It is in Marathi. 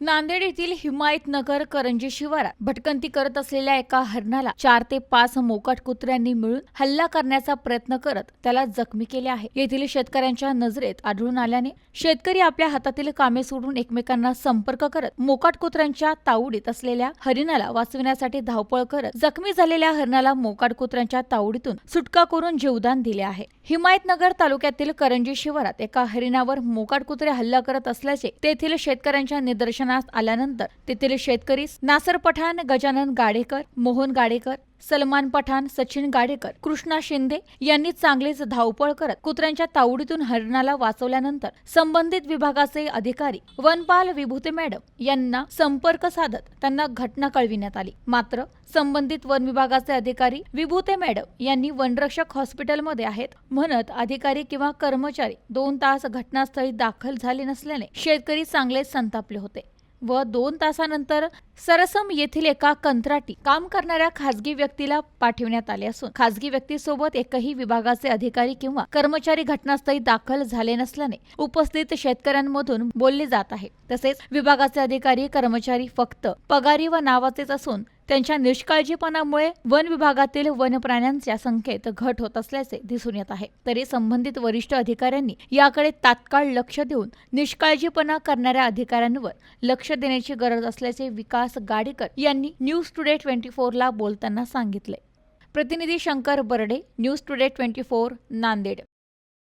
नांदेड येथील हिमायतनगर करंजी शिवारात भटकंती करत असलेल्या एका हरणाला चार ते पाच मोकाट कुत्र्यांनी मिळून हल्ला करण्याचा प्रयत्न करत त्याला जखमी केले आहे. येथील शेतकऱ्यांच्या नजरेत आढळून आल्याने शेतकरी आपल्या हातातील कामे सोडून एकमेकांना संपर्क करत मोकाट कुत्र्यांच्या तावडीत असलेल्या हरिणाला वाचविण्यासाठी धावपळ करत जखमी झालेल्या हरणाला मोकाट कुत्र्यांच्या तावडीतून सुटका करून जीवदान दिले आहे. हिमायतनगर तालुक्यातील करंजी शिवारात एका हरिणावर मोकाट कुत्रे हल्ला करत असल्याचे तेथील शेतकऱ्यांच्या निदर्शनास आल्यानंतर तेथील शेतकरी नासर पठाण गजानन गाडेकर मोहन गाडेकर सलमान पठाण सचिन गाडेकर कृष्णा शिंदे यांनी चांगलीच धावपळ करत कुत्र्यांच्या तावडीतून हरणाला वाचवल्यानंतर संबंधित विभागाचे अधिकारी वनपाल विभूते मॅडम यांना संपर्क साधत त्यांना घटना कळविण्यात आली. मात्र संबंधित वन विभागाचे अधिकारी विभूते मॅडम यांनी वनरक्षक हॉस्पिटलमध्ये आहेत म्हणत अधिकारी किंवा कर्मचारी दोन तास घटनास्थळी दाखल झाले नसल्याने शेतकरी चांगलेच संतापले होते. व दोन तासानंतर सरसम येथील एका कंत्राटी काम करणाऱ्या खासगी व्यक्तीला पाठवण्यात आले असून खासगी व्यक्तीसोबत एकही विभागाचे अधिकारी किंवा कर्मचारी घटनास्थळी दाखल झाले नसल्याने उपस्थित शेतकऱ्यांमधून बोलले जात आहे. तसेच विभागाचे अधिकारी कर्मचारी फक्त पगारी व नावाचेच असून त्यांच्या निष्काळजीपणामुळे वन विभागातील वनप्राण्यांच्या संख्येत घट होत असल्याचे दिसून येत आहे. तरी संबंधित वरिष्ठ अधिकाऱ्यांनी याकडे तात्काळ लक्ष देऊन निष्काळजीपणा करणाऱ्या अधिकाऱ्यांवर लक्ष देण्याची गरज असल्याचे विकास गाडेकर यांनी न्यूज टुडे ट्वेंटी फोरला बोलताना सांगितले. प्रतिनिधी Shankar Barde news today twenty four Nanded.